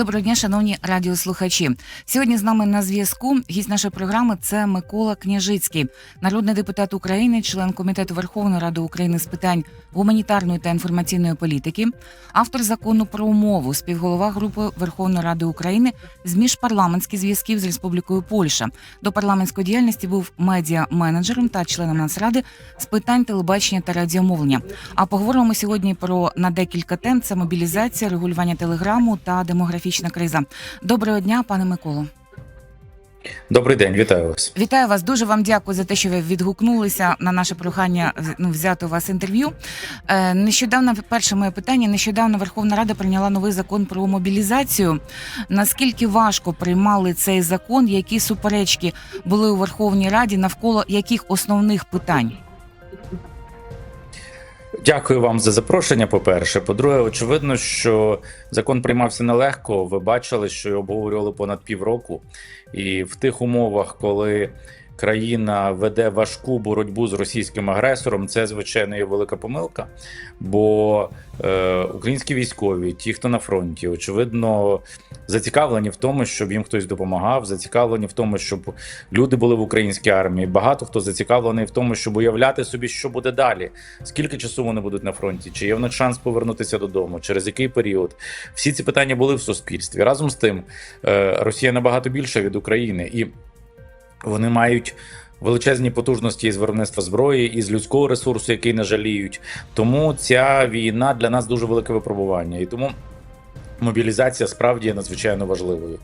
Доброго дня, шановні радіослухачі. Сьогодні з нами на зв'язку гість нашої програми це Микола Княжицький, народний депутат України, член комітету Верховної Ради України з питань гуманітарної та інформаційної політики, автор закону про умову, співголова групи Верховної Ради України з міжпарламентських зв'язків з Республікою Польща. До парламентської діяльності був медіа-менеджером та членом Нацради з питань телебачення та радіомовлення. А поговоримо сьогодні про на декілька тем: це мобілізація, регулювання телеграму та демографічна криза. Доброго дня, пане Миколо. Добрий день, вітаю вас. Вітаю вас. Дуже вам дякую за те, що ви відгукнулися на наше прохання ну, взяти у вас інтерв'ю. Е, нещодавно перше моє питання. Нещодавно Верховна Рада прийняла новий закон про мобілізацію. Наскільки важко приймали цей закон? Які суперечки були у Верховній Раді навколо яких основних питань? Дякую вам за запрошення. По-перше, по-друге, очевидно, що закон приймався нелегко. Ви бачили, що його обговорювали понад півроку, і в тих умовах, коли країна веде важку боротьбу з російським агресором, це звичайно є велика помилка. Бо е, українські військові, ті, хто на фронті, очевидно, зацікавлені в тому, щоб їм хтось допомагав, зацікавлені в тому, щоб люди були в українській армії. Багато хто зацікавлений в тому, щоб уявляти собі, що буде далі, скільки часу вони будуть на фронті, чи є в них шанс повернутися додому, через який період. Всі ці питання були в суспільстві. Разом з тим, е, Росія набагато більша від України і. Вони мають величезні потужності із виробництва зброї, із людського ресурсу, який не жаліють. Тому ця війна для нас дуже велике випробування, і тому мобілізація справді є надзвичайно важливою.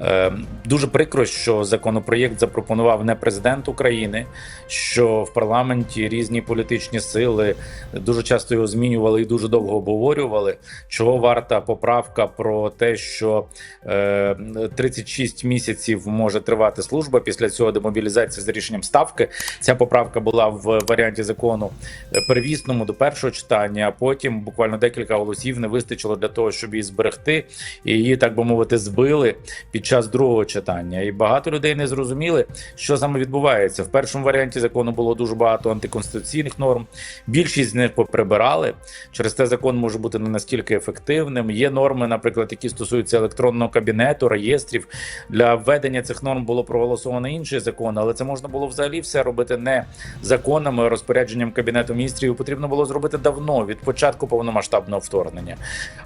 Е, Дуже прикро, що законопроєкт запропонував не президент України, що в парламенті різні політичні сили дуже часто його змінювали і дуже довго обговорювали. Чого варта поправка про те, що е, 36 місяців може тривати служба після цього демобілізація з рішенням ставки. Ця поправка була в варіанті закону е, первісному до першого читання. А потім буквально декілька голосів не вистачило для того, щоб її зберегти, і її так би мовити збили під час другого читання. І багато людей не зрозуміли, що саме відбувається. В першому варіанті закону було дуже багато антиконституційних норм. Більшість з них поприбирали. Через те закон може бути не настільки ефективним. Є норми, наприклад, які стосуються електронного кабінету, реєстрів. Для введення цих норм було проголосовано інший закон, але це можна було взагалі все робити не законами, розпорядженням кабінету міністрів. Потрібно було зробити давно від початку повномасштабного вторгнення.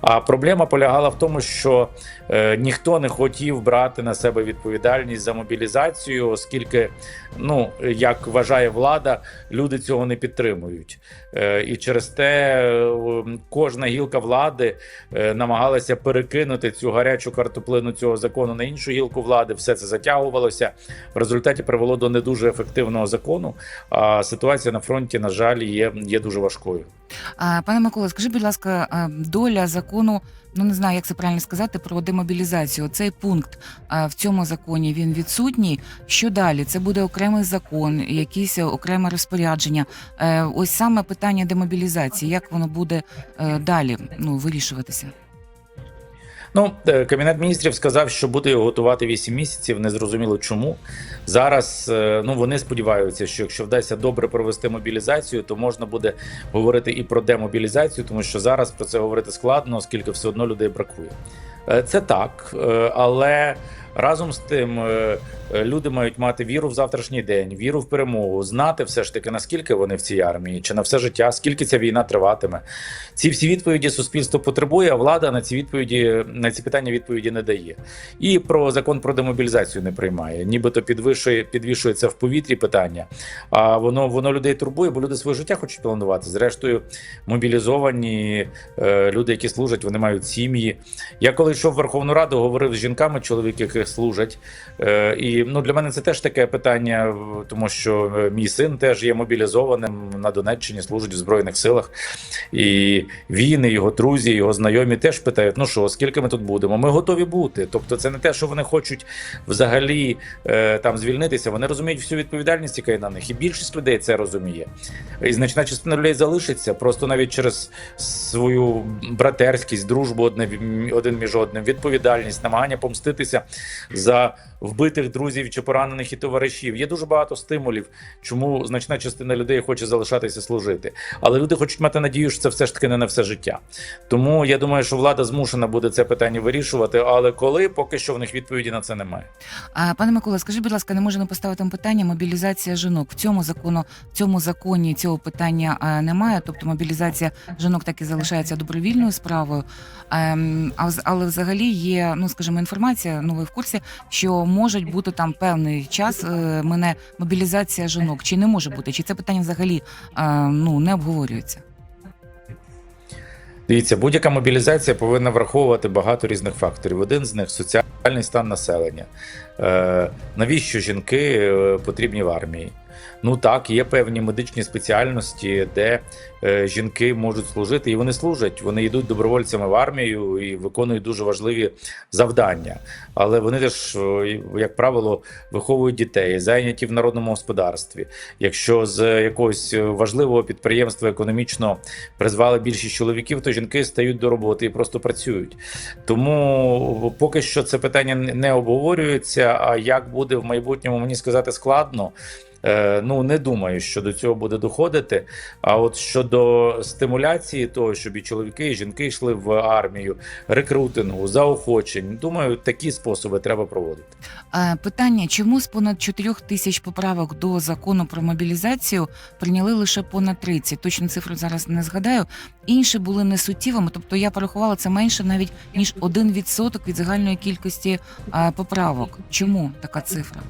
А проблема полягала в тому, що е, ніхто не хотів брати на себе відповідальність за мобілізацію, оскільки, ну як вважає влада, люди цього не підтримують. Е, і через те е, кожна гілка влади е, намагалася перекинути цю гарячу картоплину цього закону на іншу гілку влади. Все це затягувалося. В результаті привело до не дуже ефективного закону. А ситуація на фронті, на жаль, є, є дуже важкою. Пане Микола, скажіть, будь ласка, доля закону, ну не знаю, як це правильно сказати, про демобілізацію. Цей пункт в цьому законі він відсутній. Що далі? Це буде окремий закон, якісь окреме розпорядження. Ось саме питання демобілізації. Як воно буде е, далі ну, вирішуватися? Ну, е, кабінет міністрів сказав, що буде його готувати 8 місяців. Незрозуміло чому. Зараз е, ну вони сподіваються, що якщо вдасться добре провести мобілізацію, то можна буде говорити і про демобілізацію, тому що зараз про це говорити складно, оскільки все одно людей бракує. Це так, але разом з тим е, е, люди мають мати віру в завтрашній день, віру в перемогу, знати все ж таки наскільки вони в цій армії, чи на все життя, скільки ця війна триватиме. Ці всі відповіді суспільство потребує, а влада на ці відповіді на ці питання відповіді не дає. І про закон про демобілізацію не приймає. Нібито підвищує, підвішується в повітрі питання. А воно воно людей турбує, бо люди своє життя хочуть планувати. Зрештою, мобілізовані е, люди, які служать, вони мають сім'ї. Я коли йшов в Верховну Раду, говорив з жінками, чоловіки, служать. Е, і ну для мене це теж таке питання, тому що е, мій син теж є мобілізованим на Донеччині, служить в Збройних силах. І він, і його друзі, його знайомі теж питають: ну що, скільки ми тут будемо? Ми готові бути. Тобто, це не те, що вони хочуть взагалі е, там звільнитися. Вони розуміють всю відповідальність, яка є на них, і більшість людей це розуміє. І значна частина людей залишиться просто навіть через свою братерськість, дружбу одне один між одним, відповідальність, намагання помститися за вбитих друзів чи поранених і товаришів. Є дуже багато стимулів, чому значна частина людей хоче залишатися служити. Але люди хочуть мати надію, що це все ж таки не на все життя. Тому я думаю, що влада змушена буде це питання вирішувати. Але коли поки що в них відповіді на це немає. А, Пане Микола, скажіть, будь ласка, не можна поставити питання мобілізація жінок. В цьому закону, в цьому законі цього питання немає. Тобто мобілізація жінок так і залишається добровільною справою. Ем, а але взагалі є, ну скажімо, інформація. Ну ви в курсі, що можуть бути там певний час е, мене мобілізація жінок. Чи не може бути? Чи це питання взагалі е, ну не обговорюється? Дивіться, будь-яка мобілізація повинна враховувати багато різних факторів. Один з них соціальний стан населення. Е, навіщо жінки потрібні в армії? Ну так, є певні медичні спеціальності, де е, жінки можуть служити, і вони служать. Вони йдуть добровольцями в армію і виконують дуже важливі завдання. Але вони теж, е, як правило, виховують дітей, зайняті в народному господарстві. Якщо з якогось важливого підприємства економічно призвали більшість чоловіків, то жінки стають до роботи і просто працюють. Тому поки що це питання не обговорюється. А як буде в майбутньому, мені сказати складно. Е, Ну, не думаю, що до цього буде доходити. А от щодо стимуляції того, щоб і чоловіки, і жінки йшли в армію, рекрутингу, заохочень, думаю, такі способи треба проводити. Питання: чому з понад 4 тисяч поправок до закону про мобілізацію прийняли лише понад 30? Точну цифру зараз не згадаю. Інші були несуттєвими, тобто я порахувала це менше навіть ніж 1% від загальної кількості поправок. Чому така цифра?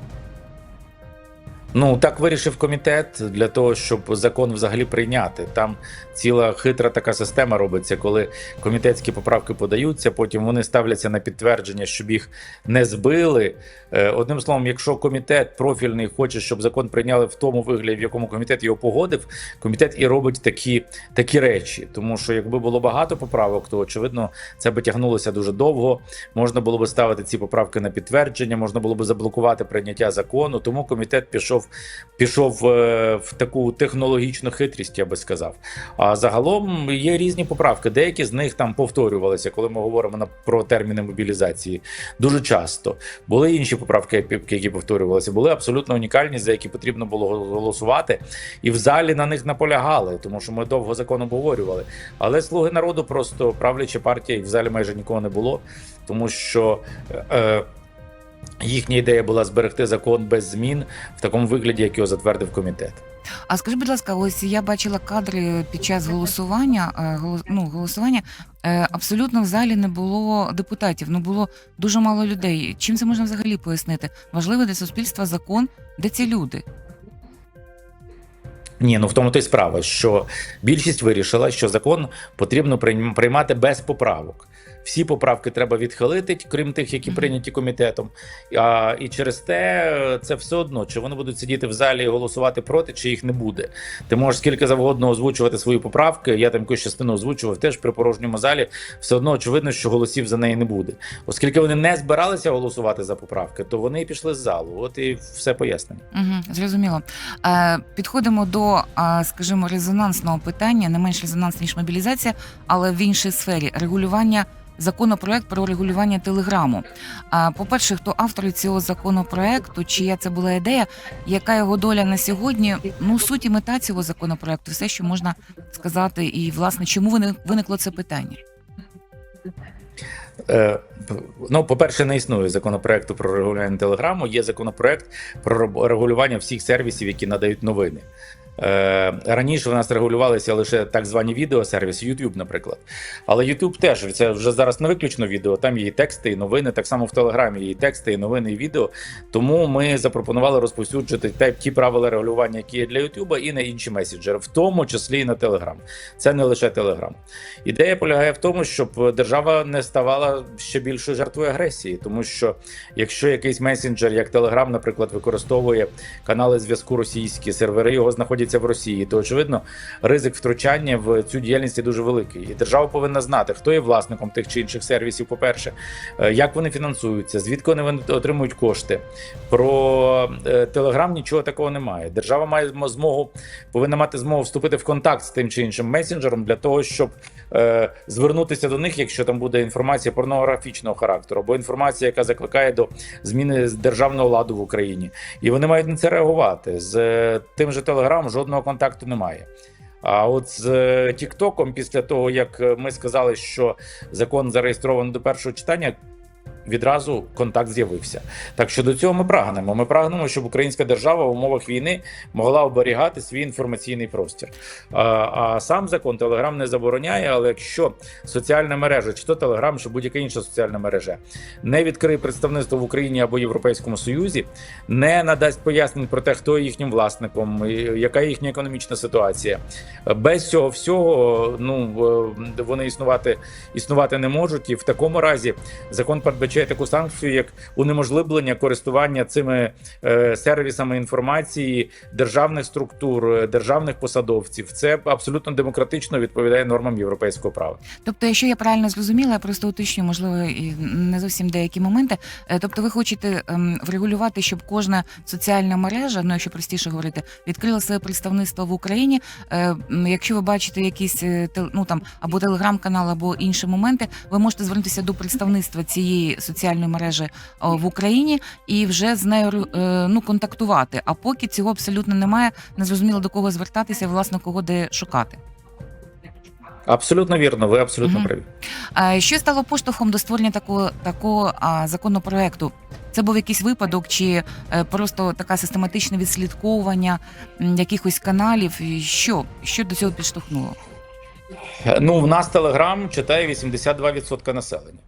Ну так вирішив комітет для того, щоб закон взагалі прийняти. Там ціла хитра така система робиться, коли комітетські поправки подаються, потім вони ставляться на підтвердження, щоб їх не збили. Е, Одним словом, якщо комітет профільний хоче, щоб закон прийняли в тому вигляді, в якому комітет його погодив, комітет і робить такі, такі речі. Тому що якби було багато поправок, то очевидно це би тягнулося дуже довго. Можна було би ставити ці поправки на підтвердження, можна було би заблокувати прийняття закону. Тому комітет пішов пішов е, в таку технологічну хитрість, я би сказав. А загалом є різні поправки. Деякі з них там повторювалися, коли ми говоримо на про терміни мобілізації. Дуже часто були інші поправки, які повторювалися, були абсолютно унікальні, за які потрібно було голосувати, і в залі на них наполягали, тому що ми довго закон обговорювали. Але слуги народу просто правляча партія, і в залі майже нікого не було, тому що. Е, Їхня ідея була зберегти закон без змін в такому вигляді, як його затвердив комітет. А скажи, будь ласка, ось я бачила кадри під час голосування. е, Ну, голосування е, абсолютно в залі не було депутатів. Ну було дуже мало людей. Чим це можна взагалі пояснити? Важливий для суспільства закон, де ці люди? Ні, ну в тому то й справа, що більшість вирішила, що закон потрібно приймати без поправок. Всі поправки треба відхилити, крім тих, які прийняті комітетом. А, і через те це все одно, чи вони будуть сидіти в залі і голосувати проти, чи їх не буде. Ти можеш скільки завгодно озвучувати свої поправки. Я там якусь частину озвучував теж при порожньому залі. Все одно очевидно, що голосів за неї не буде. Оскільки вони не збиралися голосувати за поправки, то вони пішли з залу. От і все пояснення. Угу, зрозуміло. Е, підходимо до, е, скажімо, резонансного питання, не менш резонансне, ніж мобілізація, але в іншій сфері регулювання. Законопроект про регулювання телеграму. А по-перше, хто автори цього законопроекту, чия це була ідея, яка його доля на сьогодні? Ну, суть і мета цього законопроекту, все, що можна сказати, і власне, чому виникло це питання? Е, Ну, по-перше, не існує законопроекту про регулювання телеграму. Є законопроект про регулювання всіх сервісів, які надають новини. Е, Раніше в нас регулювалися лише так звані відеосервіси, YouTube, наприклад. Але YouTube теж це вже зараз не виключно відео. Там є і тексти, і новини. Так само в Телеграмі є і тексти, і новини, і відео. Тому ми запропонували розповсюджити ті правила регулювання, які є для YouTube, і на інші меседжери, в тому числі і на Telegram. Це не лише Telegram. Ідея полягає в тому, щоб держава не ставала ще більшою жертвою агресії, тому що якщо якийсь месенджер, як Telegram, наприклад, використовує канали зв'язку російські, сервери його знаходять знаходяться в Росії, то очевидно ризик втручання в цю діяльність є дуже великий. І держава повинна знати, хто є власником тих чи інших сервісів. По перше, як вони фінансуються, звідки вони отримують кошти. Про Телеграм нічого такого немає. Держава має змогу, повинна мати змогу вступити в контакт з тим чи іншим месенджером для того, щоб е, звернутися до них, якщо там буде інформація порнографічного характеру, або інформація, яка закликає до зміни державного ладу в Україні, і вони мають на це реагувати з е, тим же Телеграм. Жодного контакту немає. А от з е, Тіктоком, після того як ми сказали, що закон зареєстрований до першого читання, відразу контакт з'явився. Так що до цього ми прагнемо. Ми прагнемо, щоб українська держава в умовах війни могла оберігати свій інформаційний простір. А, а сам закон Телеграм не забороняє. Але якщо соціальна мережа, чи то Телеграм, чи будь-яка інша соціальна мережа, не відкриє представництво в Україні або Європейському Союзі, не надасть пояснень про те, хто є їхнім власником, яка їхня економічна ситуація, без цього всього ну вони існувати існувати не можуть, і в такому разі закон передбачає таку санкцію, як унеможливлення користування цими е, сервісами інформації державних структур, е, державних посадовців. Це абсолютно демократично відповідає нормам європейського права. Тобто, якщо я правильно зрозуміла, я просто уточню, можливо, і не зовсім деякі моменти. Е, тобто, ви хочете ем, врегулювати, щоб кожна соціальна мережа, ну якщо простіше говорити, відкрила своє представництво в Україні. Якщо ви бачите якісь ну там або телеграм-канал, або інші моменти, ви можете звернутися до представництва цієї соціальної мережі в Україні і вже з нею ну контактувати. А поки цього абсолютно немає, не зрозуміло до кого звертатися, власне, кого де шукати. Абсолютно вірно, ви абсолютно Мгм. праві. А Що стало поштовхом до створення такого такого законопроекту? Це був якийсь випадок, чи е, просто таке систематичне відслідковування якихось каналів? Що? Що до цього підштовхнуло? Ну, в нас Телеграм читає 82% населення.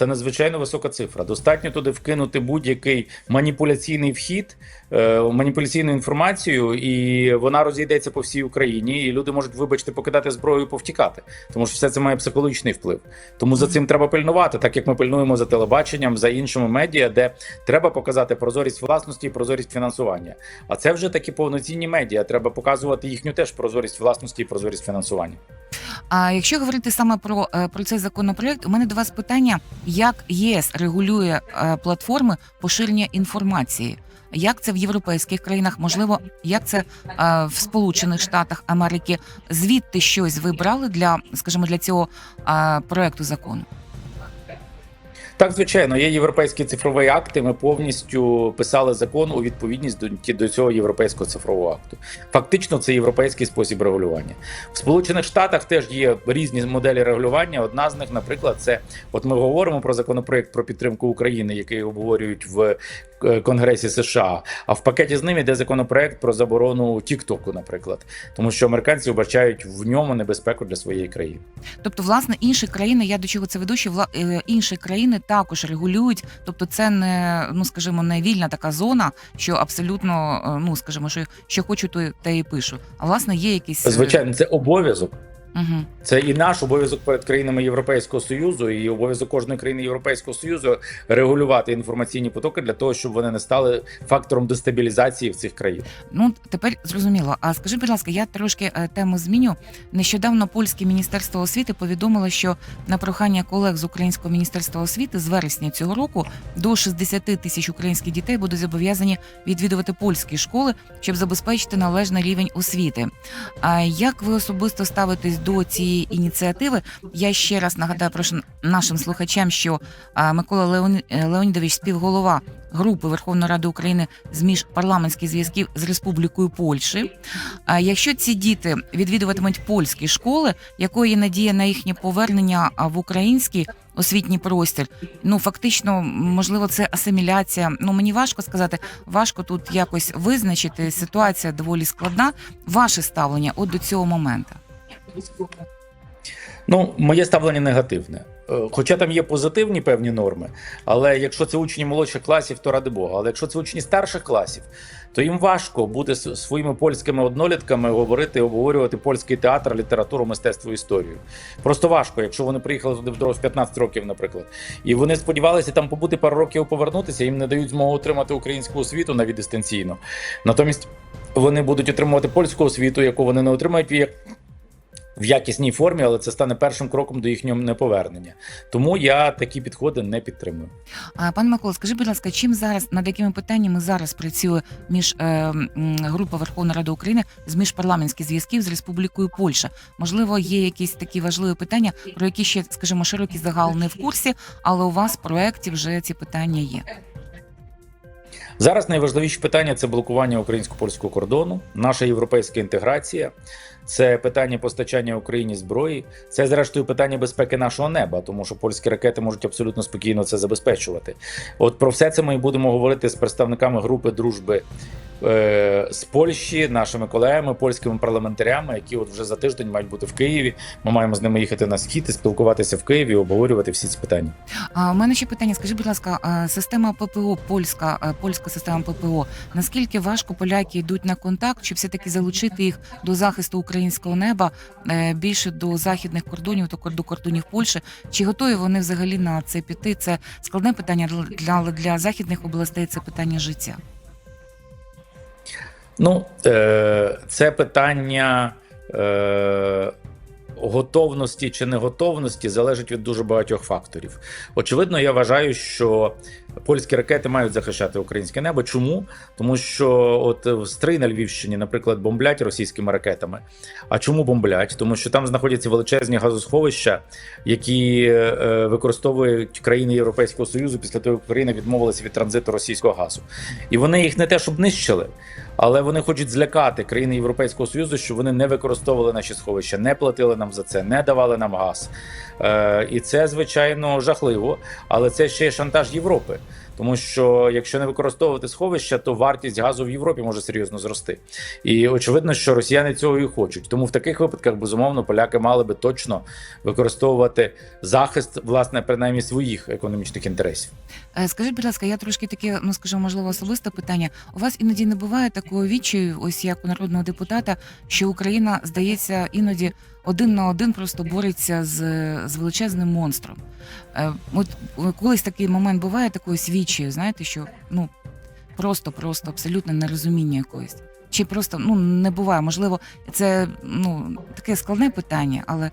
Це надзвичайно висока цифра. Достатньо туди вкинути будь-який маніпуляційний вхід, е, маніпуляційну інформацію, і вона розійдеться по всій Україні. І люди можуть, вибачте, покидати зброю і повтікати, тому що все це має психологічний вплив. Тому за цим треба пильнувати, так як ми пильнуємо за телебаченням, за іншими медіа, де треба показати прозорість власності і прозорість фінансування. А це вже такі повноцінні медіа. Треба показувати їхню теж прозорість власності і прозорість фінансування. А якщо говорити саме про, е, про цей законопроект, у мене до вас питання: як ЄС регулює е, платформи поширення інформації? Як це в європейських країнах? Можливо, як це е, в Сполучених Штатах Америки? Звідти щось ви брали для, скажімо, для цього е, проекту закону? Так, звичайно, є європейський цифровий акт. і Ми повністю писали закон у відповідність до, до цього європейського цифрового акту. Фактично, це європейський спосіб регулювання. В Сполучених Штатах теж є різні моделі регулювання. Одна з них, наприклад, це от ми говоримо про законопроект про підтримку України, який обговорюють в е, Конгресі США. А в пакеті з ним йде законопроект про заборону Тіктоку, наприклад, тому що американці вбачають в ньому небезпеку для своєї країни. Тобто, власне, інші країни, я до чого це веду, що вла е, інші країни також регулюють. Тобто, це не ну скажімо, не вільна така зона, що абсолютно е, ну скажімо, що що хочу, то те і пишу. А власне є якісь звичайно, це обов'язок. Угу. Це і наш обов'язок перед країнами Європейського союзу, і обов'язок кожної країни Європейського союзу регулювати інформаційні потоки для того, щоб вони не стали фактором дестабілізації в цих країнах. Ну тепер зрозуміло. А скажи, будь ласка, я трошки е, тему зміню. Нещодавно польське міністерство освіти повідомило, що на прохання колег з українського міністерства освіти з вересня цього року до 60 тисяч українських дітей будуть зобов'язані відвідувати польські школи, щоб забезпечити належний рівень освіти. А як ви особисто ставитесь до цієї ініціативи? Я ще раз нагадаю прошу нашим слухачам, що Микола Леоні... Леонідович, співголова групи Верховної Ради України з міжпарламентських зв'язків з Республікою Польщі. Якщо ці діти відвідуватимуть польські школи, якою є надія на їхнє повернення в український освітній простір, ну фактично, можливо, це асиміляція. Ну мені важко сказати, важко тут якось визначити. Ситуація доволі складна. Ваше ставлення от до цього моменту. Ну, моє ставлення негативне. Е, хоча там є позитивні певні норми, але якщо це учні молодших класів, то ради Бога. Але якщо це учні старших класів, то їм важко бути своїми польськими однолітками говорити, обговорювати польський театр, літературу, мистецтво, історію. Просто важко, якщо вони приїхали туди в 15 років, наприклад, і вони сподівалися там побути пару років повернутися. Їм не дають змогу отримати українську освіту навіть дистанційно. Натомість вони будуть отримувати польську освіту, яку вони не отримають як- в якісній формі, але це стане першим кроком до їхнього неповернення. Тому я такі підходи не підтримую. А, Пане Микола, скажи, будь ласка, чим зараз над якими питаннями зараз працює між е, група Верховної Ради України з міжпарламентських зв'язків з Республікою Польща? Можливо, є якісь такі важливі питання, про які ще, скажімо, широкий загал не в курсі, але у вас в проєкті вже ці питання є. Зараз найважливіші питання це блокування українсько-польського кордону, наша європейська інтеграція, це питання постачання Україні зброї, це зрештою питання безпеки нашого неба, тому що польські ракети можуть абсолютно спокійно це забезпечувати. От про все це ми будемо говорити з представниками групи дружби. Е, З Польщі, нашими колегами, польськими парламентарями, які от вже за тиждень мають бути в Києві. Ми маємо з ними їхати на схід і спілкуватися в Києві, обговорювати всі ці питання. А у мене ще питання. Скажи, будь ласка, система ППО, польська польська система ППО. Наскільки важко поляки йдуть на контакт, щоб все таки залучити їх до захисту українського неба е, більше до західних кордонів, до кор- до кордонів Польщі? Чи готові вони взагалі на це піти? Це складне питання але для західних областей. Це питання життя. Ну, е, це питання е, готовності чи неготовності залежить від дуже багатьох факторів. Очевидно, я вважаю, що польські ракети мають захищати українське небо. Чому? Тому що от в Стрий на Львівщині, наприклад, бомблять російськими ракетами. А чому бомблять? Тому що там знаходяться величезні газосховища, які е, використовують країни Європейського Союзу після того, як Україна відмовилася від транзиту російського газу. І вони їх не те, щоб нищили, але вони хочуть злякати країни Європейського Союзу, що вони не використовували наші сховища, не платили нам за це, не давали нам газ. Е, і це звичайно жахливо, але це ще й шантаж Європи. Тому що якщо не використовувати сховища, то вартість газу в Європі може серйозно зрости. І очевидно, що росіяни цього і хочуть. Тому в таких випадках, безумовно, поляки мали би точно використовувати захист, власне, принаймні своїх економічних інтересів. Е, Скажіть, будь ласка, я трошки таке, ну скажімо, можливо, особисте питання. У вас іноді не буває такого відчаю, ось як у народного депутата, що Україна здається іноді один на один просто бореться з, з величезним монстром. Е, От е, колись такий момент буває такої свідчою, знаєте, що ну просто, просто абсолютно нерозуміння якоїсь. Чи просто ну не буває? Можливо, це ну таке складне питання, але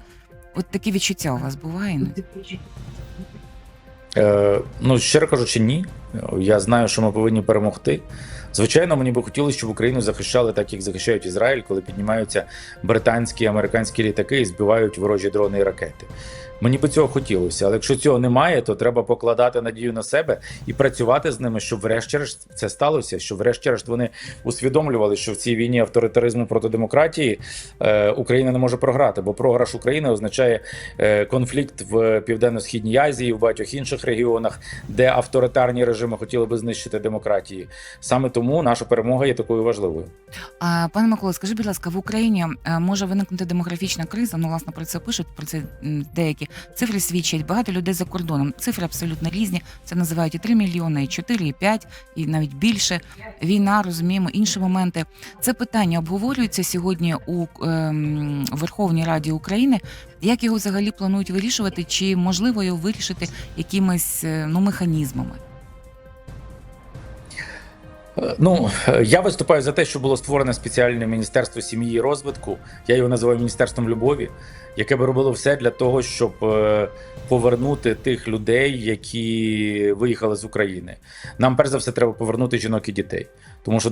от такі відчуття у вас буває? Е, ну, щиро кажучи, ні. Я знаю, що ми повинні перемогти. Звичайно, мені би хотілося, щоб Україну захищали так, як захищають Ізраїль, коли піднімаються британські американські літаки і збивають ворожі дрони і ракети. Мені би цього хотілося, але якщо цього немає, то треба покладати надію на себе і працювати з ними, щоб врешті-решт це сталося. Щоб врешті-решт вони усвідомлювали, що в цій війні авторитаризму проти демократії е, Україна не може програти, бо програш України означає е, конфлікт в південно-східній Азії, в багатьох інших регіонах, де авторитарні режими хотіли би знищити демократії. Саме тому наша перемога є такою важливою. А пане Микола, скажіть, будь ласка, в Україні е, може виникнути демографічна криза? Ну, власне, про це пишуть, про це м, цифри свідчать. Багато людей за кордоном. Цифри абсолютно різні. Це називають і 3 мільйони, і 4, і 5, і навіть більше. Війна, розуміємо, інші моменти. Це питання обговорюється сьогодні у ем, Верховній Раді України. Як його взагалі планують вирішувати? Чи можливо його вирішити якимись е, ну, механізмами? Ну, я виступаю за те, що було створено спеціальне міністерство сім'ї і розвитку. Я його називаю міністерством любові, яке би робило все для того, щоб е, повернути тих людей, які виїхали з України. Нам перш за все треба повернути жінок і дітей, тому що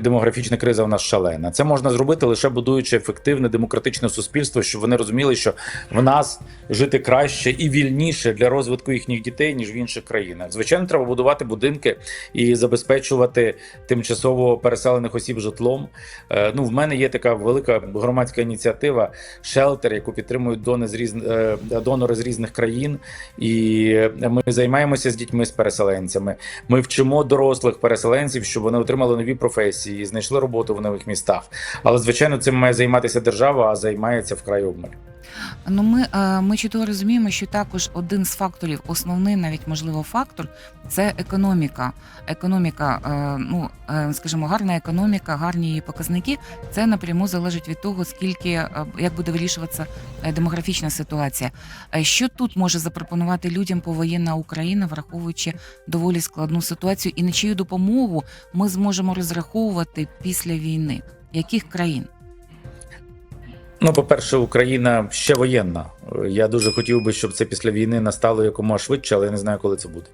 демографічна криза в нас шалена. Це можна зробити лише будуючи ефективне демократичне суспільство, щоб вони розуміли, що в нас жити краще і вільніше для розвитку їхніх дітей ніж в інших країнах. Звичайно, треба будувати будинки і забезпечувати тимчасово переселених осіб житлом. Е, Ну, в мене є така велика громадська ініціатива Шелтер, яку підтримують дони з різ... е, донори з різних країн. І ми займаємося з дітьми з переселенцями. Ми вчимо дорослих переселенців, щоб вони отримали нові професії, знайшли роботу в нових містах. Але звичайно, цим має займатися держава, а займається вкрай обмаль. Ну, ми, е, ми чудово розуміємо, що також один з факторів, основний, навіть можливо, фактор це економіка. Економіка, е, ну е, скажімо, гарна економіка, гарні її показники. Це напряму залежить від того, скільки е, як буде вирішуватися е, демографічна ситуація. Що тут може запропонувати людям повоєнна Україна, враховуючи доволі складну ситуацію, і на чию допомогу ми зможемо розраховувати після війни? яких країн? Ну, по-перше, Україна ще воєнна. Я дуже хотів би, щоб це після війни настало якомога швидше, але я не знаю, коли це буде.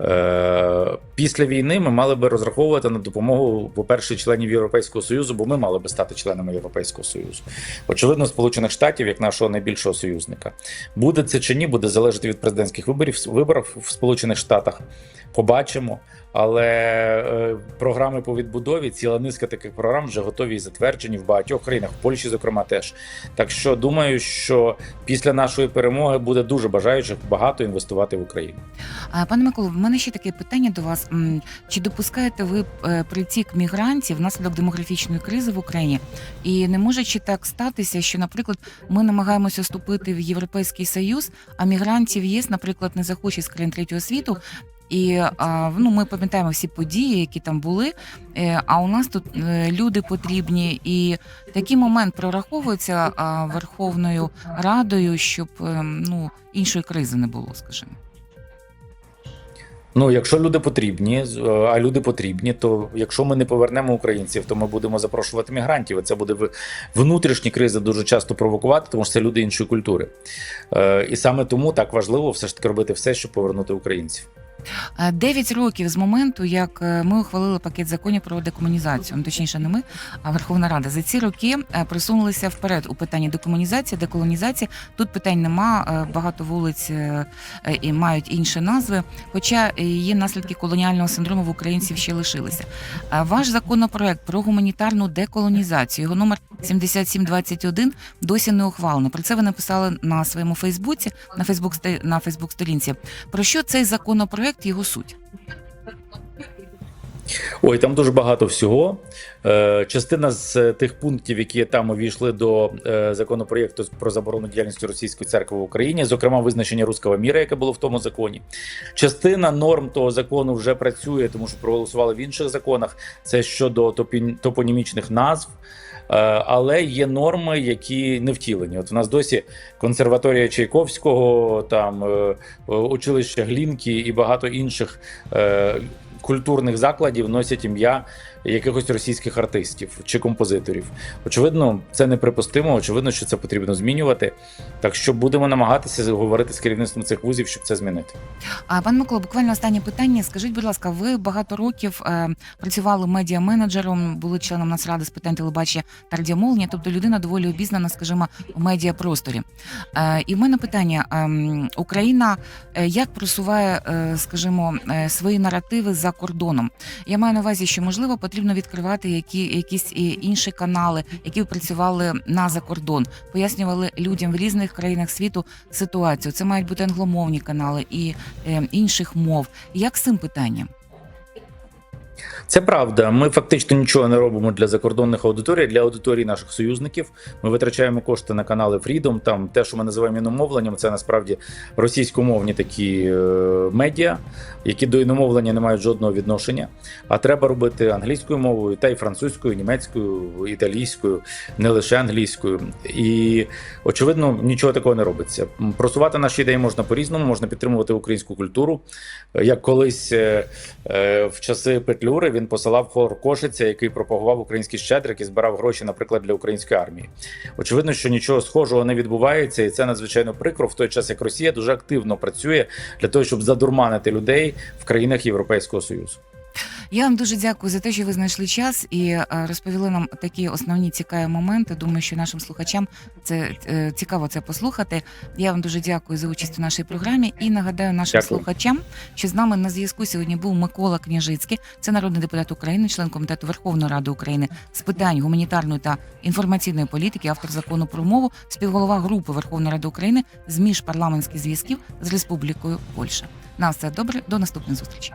Е, Після війни ми мали би розраховувати на допомогу, по-перше, членів Європейського Союзу, бо ми мали би стати членами Європейського Союзу. Очевидно, Сполучених Штатів як нашого найбільшого союзника. Буде це чи ні, буде залежати від президентських виборів виборів в Сполучених Штатах. Побачимо. Але е, програми по відбудові, ціла низка таких програм вже готові і затверджені в багатьох країнах, в Польщі, зокрема, теж. Так що думаю, що після нашої перемоги буде дуже бажаючих багато інвестувати в Україну. Пане Миколо, в мене ще таке питання до вас. Чи допускаєте ви е, притік мігрантів внаслідок демографічної кризи в Україні? І не може чи так статися, що, наприклад, ми намагаємося вступити в Європейський Союз, а мігрантів ЄС, наприклад, не захоче з країн третього світу. І ну, ми пам'ятаємо всі події, які там були. е, А у нас тут е, люди потрібні, і такий момент прораховується Верховною Радою, щоб ем, ну іншої кризи не було, скажімо. Ну, якщо люди потрібні, е, а люди потрібні, то якщо ми не повернемо українців, то ми будемо запрошувати мігрантів. Це буде внутрішні кризи дуже часто провокувати, тому що це люди іншої культури. Е, І саме тому так важливо все ж таки робити все, щоб повернути українців. Е, Дев'ять років з моменту, як е, ми ухвалили пакет законів про декомунізацію, ну точніше, не ми, а Верховна Рада. За ці роки е, просунулися вперед у питанні декомунізації, деколонізації. Тут питань нема. Багато вулиць і мають інші назви. Хоча її наслідки колоніального синдрому в українців ще лишилися. Ваш законопроект про гуманітарну деколонізацію, його номер 7721, досі не ухвалений. Про це ви написали на своєму Фейсбуці, на Фейсбук на Фейсбук сторінці. Про що цей законопроект, його суть? Ой, там дуже багато всього. Е, Частина з тих пунктів, які там увійшли до е, законопроєкту про заборону діяльності російської церкви в Україні, зокрема визначення руського міра, яке було в тому законі. Частина норм того закону вже працює, тому що проголосували в інших законах. Це щодо топонімічних назв. Е, Але є норми, які не втілені. От в нас досі консерваторія Чайковського, там е, училище Глінки і багато інших е, культурних закладів носять ім'я якихось російських артистів чи композиторів. Очевидно, це неприпустимо. Очевидно, що це потрібно змінювати. Так що будемо намагатися говорити з керівництвом цих вузів, щоб це змінити. А пан Микола, буквально останнє питання. Скажіть, будь ласка, ви багато років е, працювали медіа-менеджером, були членом Нацради з питань телебачення та радіомовлення, тобто людина доволі обізнана, скажімо, у медіапросторі. Е, і в мене питання: ем, Україна е, як просуває, е, скажімо, е, свої наративи за кордоном? Я маю на увазі, що можливо потрібно відкривати які, якісь і інші канали, які працювали на закордон, пояснювали людям в різних країнах світу ситуацію. Це мають бути англомовні канали і е, інших мов. Як з цим питанням? Це правда. Ми фактично нічого не робимо для закордонних аудиторій, для аудиторії наших союзників. Ми витрачаємо кошти на канали Freedom. Там те, що ми називаємо іномовленням, це насправді російськомовні такі е, медіа, які до іномовлення не мають жодного відношення. А треба робити англійською мовою, та й французькою, німецькою, італійською, не лише англійською. І очевидно, нічого такого не робиться. Просувати наші ідеї можна по-різному, можна підтримувати українську культуру. Як колись е, е, в часи Петлюри він посилав хор Кошиця, який пропагував український щедрик і збирав гроші, наприклад, для української армії. Очевидно, що нічого схожого не відбувається, і це надзвичайно прикро в той час, як Росія дуже активно працює для того, щоб задурманити людей в країнах Європейського Союзу. Я вам дуже дякую за те, що ви знайшли час і е, розповіли нам такі основні цікаві моменти. Думаю, що нашим слухачам це е, цікаво це послухати. Я вам дуже дякую за участь у нашій програмі і нагадаю нашим Дякую. слухачам, що з нами на зв'язку сьогодні був Микола Княжицький, це народний депутат України, член комітету Верховної Ради України з питань гуманітарної та інформаційної політики, автор закону про мову, співголова групи Верховної Ради України з міжпарламентських зв'язків з Республікою Польща. На все добре, до наступних зустрічей.